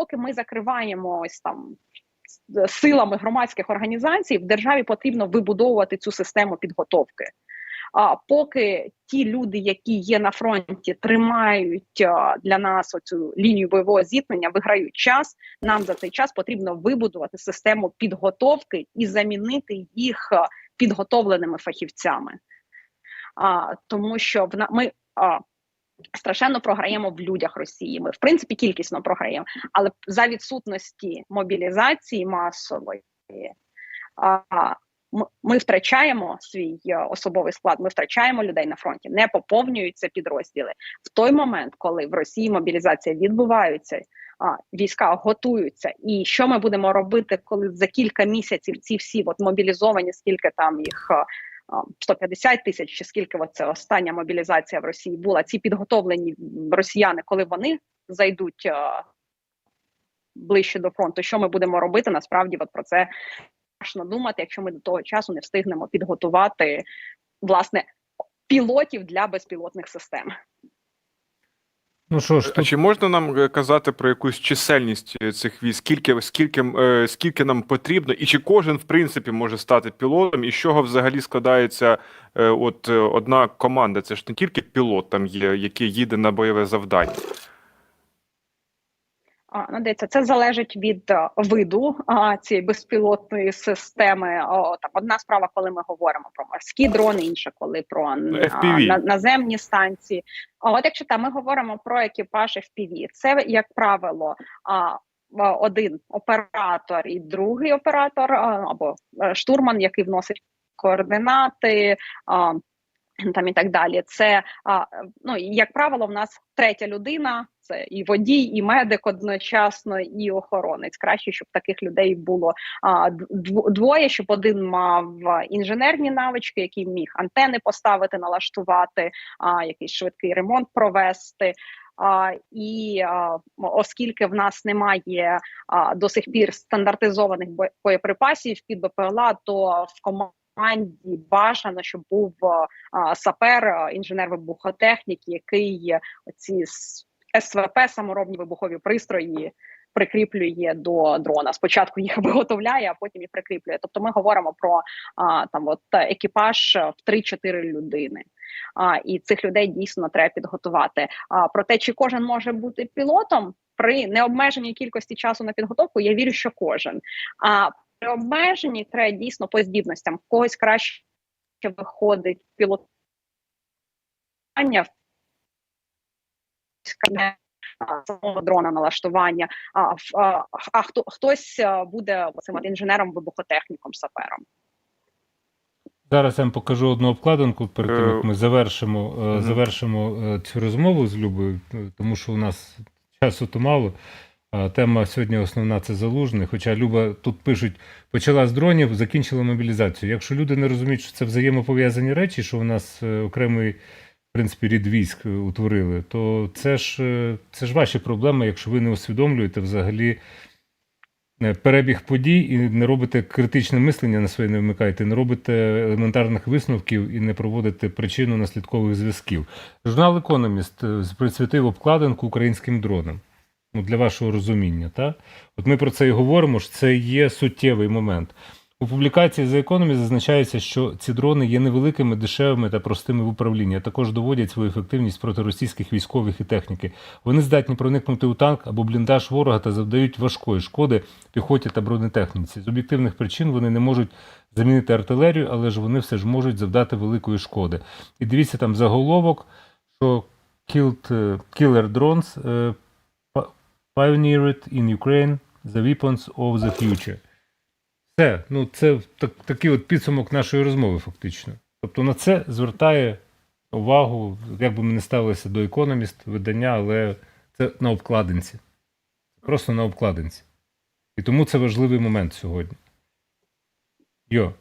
поки ми закриваємо ось там силами громадських організацій, в державі потрібно вибудовувати цю систему підготовки. А поки ті люди, які є на фронті, тримають для нас оцю лінію бойового зіткнення, виграють час. Нам за цей час потрібно вибудувати систему підготовки і замінити їх підготовленими фахівцями. А, тому що в на- ми а, страшенно програємо в людях Росії. Ми в принципі кількісно програємо, але за відсутності мобілізації масової. Ми втрачаємо свій е, особовий склад, ми втрачаємо людей на фронті, не поповнюються підрозділи в той момент, коли в Росії мобілізація відбувається. Війська готуються, і що ми будемо робити, коли за кілька місяців ці всі от мобілізовані, скільки там їх е, 150 тисяч, чи скільки це остання мобілізація в Росії була? Ці підготовлені росіяни, коли вони зайдуть ближче до фронту, що ми будемо робити? Насправді, от про це страшно думати, якщо ми до того часу не встигнемо підготувати власне пілотів для безпілотних систем. Ну що ж, А тут чи можна нам е, казати про якусь чисельність е, цих військ? Скільки, скільки, е, скільки нам потрібно, і чи кожен в принципі може стати пілотом, і з чого взагалі складається е, от е, одна команда? Це ж не тільки пілот там є, який їде на бойове завдання. А, ну, дивіться, це залежить від е, виду цієї безпілотної системи. Там одна справа, коли ми говоримо про морські дрони, інша коли про FPV. наземні станції. А от якщо там ми говоримо про екіпаж FPV, це як правило. Один оператор і другий оператор або е, штурман, який вносить координати. Там і так далі. Це ну як правило, в нас третя людина. Це і водій, і медик одночасно, і охоронець. Краще, щоб таких людей було двоє, щоб один мав інженерні навички, який міг антени поставити, налаштувати, якийсь швидкий ремонт провести. А, і а, оскільки в нас немає а, до сих пір стандартизованих боєприпасів під БПЛА, то в команді команді бажано, щоб був а, сапер, інженер-вибухотехнік, який ці СВП, саморобні вибухові пристрої, прикріплює до дрона. Спочатку їх виготовляє, а потім і прикріплює. Тобто, ми говоримо про там от екіпаж в 3-4 людини. А, і цих людей дійсно треба підготувати. А про те, чи кожен може бути пілотом при необмеженій кількості часу на підготовку, я вірю, що кожен. А при обмеженні треба дійсно по здібностям. В когось краще виходить пілотування, самого дрона налаштування, а, в- а, а хто хтось буде цим інженером, вибухотехніком, сапером. зараз я вам покажу одну обкладинку перед тим, як Е, ми завершимо, е, завершимо е, цю розмову з Любою, е, тому що у нас часу то мало. Тема сьогодні основна це залужний. Хоча Люба тут пишуть, почала з дронів, закінчила мобілізацію. Якщо люди не розуміють, що це взаємопов'язані речі, що у нас е, окремий в принципі рід військ е, утворили, то це ж е, це ж ваші проблеми, якщо ви не усвідомлюєте взагалі перебіг подій і не робите критичне мислення на своє не вмикаєте, не робите елементарних висновків і не проводите причинно-наслідкових зв'язків. Журнал Економіст присвятив обкладинку українським дронам. Ну, для вашого розуміння, та? От ми про це і говоримо, що це є суттєвий момент. У публікації The Economist зазначається, що ці дрони є невеликими, дешевими та простими в управлінні, а також доводять свою ефективність проти російських військових і техніки. Вони здатні проникнути у танк або бліндаж ворога та завдають важкої шкоди піхоті та бронетехніці. З об'єктивних причин вони не можуть замінити артилерію, але ж вони все ж можуть завдати великої шкоди. І дивіться там заголовок, що killed, е, killer drones е, pioneered in Ukraine the weapons of the future. Все, ну це так, такий от підсумок нашої розмови, фактично. Тобто на це звертає увагу, як би ми не ставилися до економіст видання, але це на обкладинці. Просто на обкладинці. І тому це важливий момент сьогодні. Йо.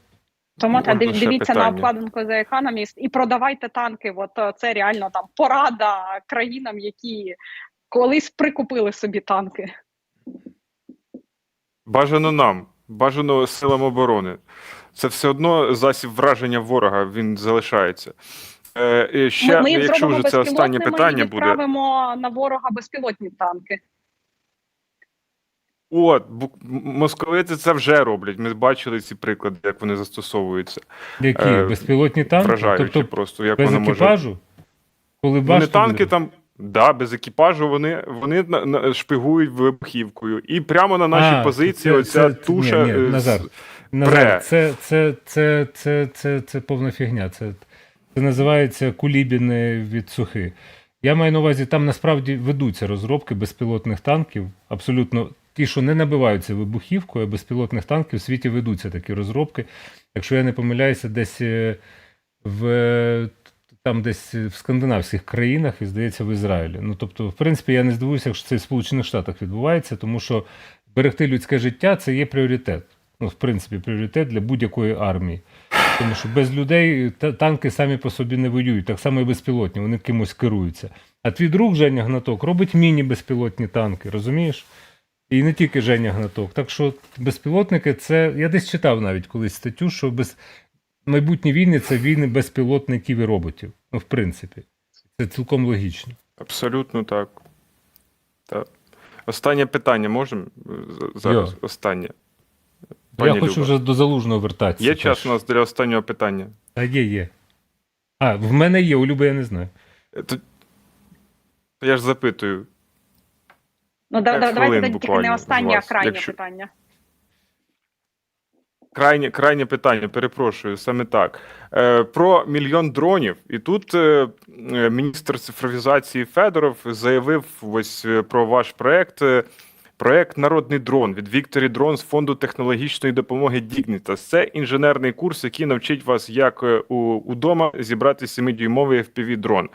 Тому та див- ще дивіться на обкладинку The Economist і продавайте танки. От е, це реально там порада країнам, які колись прикупили собі танки. Бажано нам, бажано силам оборони. Це все одно засіб враження ворога, він залишається. Е, ще, ми, ми якщо вже це останнє питання буде. відправимо на ворога безпілотні танки. От, московити це вже роблять. Ми бачили ці приклади, як вони застосовуються. Які Е, безпілотні танки? Вражаючи Тобто просто, як без може. екіпажу? Коли Вони башту танки не- там, да, без екіпажу, вони, вони на, на, шпигують вибухівкою. І прямо на нашій А, позиції це- оця це- туша. ні, ні, е, Назар. Назар, це, це, це, це, це, це повна фігня. Це, це називається кулібіни від сухи. Я маю на увазі, там насправді ведуться розробки безпілотних танків. Абсолютно ті, що не набиваються вибухівкою, а безпілотних танків в світі ведуться такі розробки. Якщо я не помиляюся, десь е, в там десь в скандинавських країнах і здається в Ізраїлі. Ну тобто, в принципі, я не здивуюся, якщо це в Сполучених Штатах відбувається, тому що берегти людське життя це є пріоритет. Ну, в принципі, пріоритет для будь-якої армії. Тому що без людей танки самі по собі не воюють, так само і безпілотні, вони кимось керуються. А твій друг Женя Гнаток робить міні-безпілотні танки, розумієш? І не тільки Женя Гнаток. Так що безпілотники це. Я десь читав навіть колись статтю, що без... майбутні війни це війни безпілотників і роботів. Ну, в принципі, це цілком логічно. Абсолютно так. так. Останнє питання можемо зараз? Йо. Останнє. я хочу Люба. вже до залужного вертатися. Є теж. час у нас для останнього питання. А є, є. А, в мене є, у Люби я не знаю. Е, то- Я ж запитую. Ну да, да, давайте тільки не останнє, а крайнє якщо- питання. Крайнє, крайнє питання, перепрошую, саме так. Е, про мільйон дронів. І тут е, е, міністр цифровізації Федоров заявив ось е, про ваш проект. е, Проект Народний дрон від Вікторі Дрон з фонду технологічної допомоги Dignitas. Це інженерний курс, який навчить вас, як удома зібрати 7-дюймовий FPV дрон.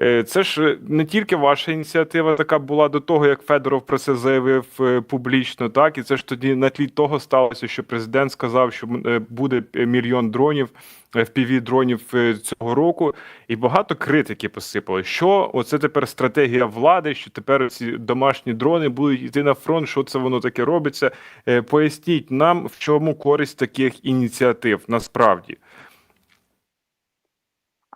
Е, Це ж не тільки ваша ініціатива така була до того, як Федоров про це заявив е, публічно, так і це ж тоді на тлі того сталося, що президент сказав, що е, буде мільйон дронів, fpv дронів е, цього року, і багато критики посипали. Що оце тепер стратегія влади? Що тепер ці домашні дрони будуть йти на фронт? Що це воно таке робиться? Е, Поясніть нам, в чому користь таких ініціатив насправді.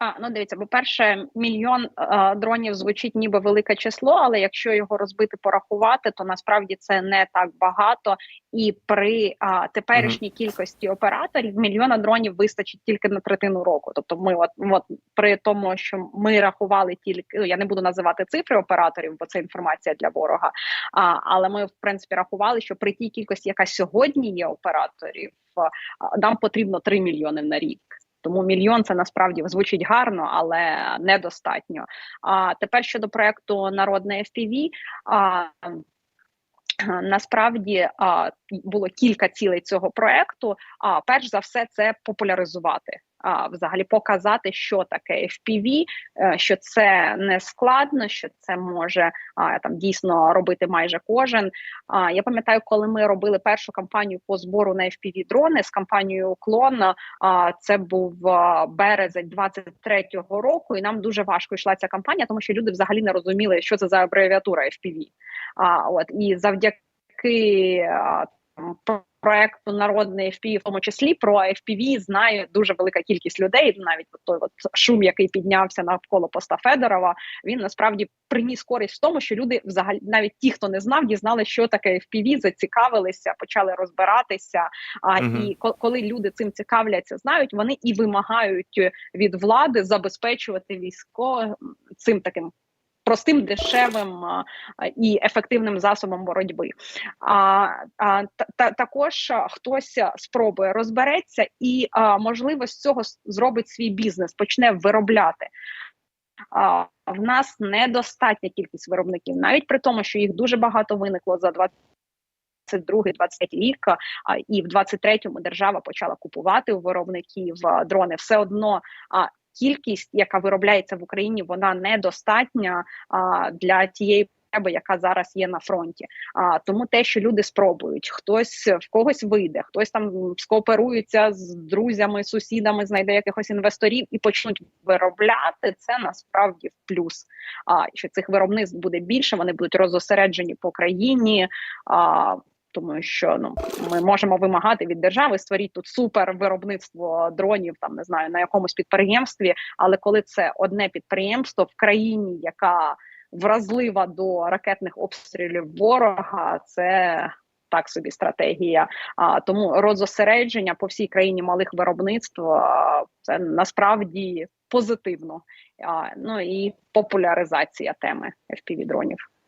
А, ну дивіться, по-перше, мільйон е, дронів звучить ніби велике число, але якщо його розбити, порахувати, то насправді це не так багато. І при а, теперішній кількості операторів мільйона дронів вистачить тільки на третину року. Тобто, ми от, от при тому, що ми рахували тільки ну, я не буду називати цифри операторів, бо це інформація для ворога. А, але ми в принципі рахували, що при тій кількості, яка сьогодні є операторів, а, нам потрібно 3 мільйони на рік. Тому мільйон це насправді звучить гарно, але недостатньо. А тепер щодо проекту Народне FPV, а, Насправді а, було кілька цілей цього проекту. А перш за все, це популяризувати, а взагалі показати, що таке FPV, е, що це не складно, що це може а, там дійсно робити майже кожен. А я пам'ятаю, коли ми робили першу кампанію по збору на FPV дрони з кампанією Клон. А це був березень 23-го року, і нам дуже важко йшла ця кампанія, тому що люди взагалі не розуміли, що це за абревіатура FPV. А от і завдяки проекту народний FPV, в тому числі про FPV знає дуже велика кількість людей. Навіть от той от шум, який піднявся навколо поста Федорова, він насправді приніс користь в тому, що люди, взагалі, навіть ті, хто не знав, дізнали, що таке FPV, зацікавилися, почали розбиратися. А Мгм. і коли люди цим цікавляться, знають, вони і вимагають від влади забезпечувати військо цим таким. Простим, дешевим і ефективним засобом боротьби. А, та, та також хтось спробує розбереться і можливо з цього зробить свій бізнес, почне виробляти. В нас недостатня кількість виробників, навіть при тому, що їх дуже багато виникло за 22-23 рік, і в 23-му держава почала купувати у виробників дрони. Все одно кількість, яка виробляється в Україні, вона недостатня а, для тієї потреби, яка зараз є на фронті. А тому те, що люди спробують, хтось в когось вийде, хтось там скооперується з друзями, сусідами, знайде якихось інвесторів і почнуть виробляти. Це насправді в плюс. А що цих виробництв буде більше, вони будуть розосереджені по країні. А, тому що ну ми можемо вимагати від держави створіть тут супер виробництво дронів, там не знаю на якомусь підприємстві. Але коли це одне підприємство в країні, яка вразлива до ракетних обстрілів ворога, це так собі стратегія. А тому розосередження по всій країні малих виробництв це насправді позитивно. А, Ну і популяризація теми fpv дронів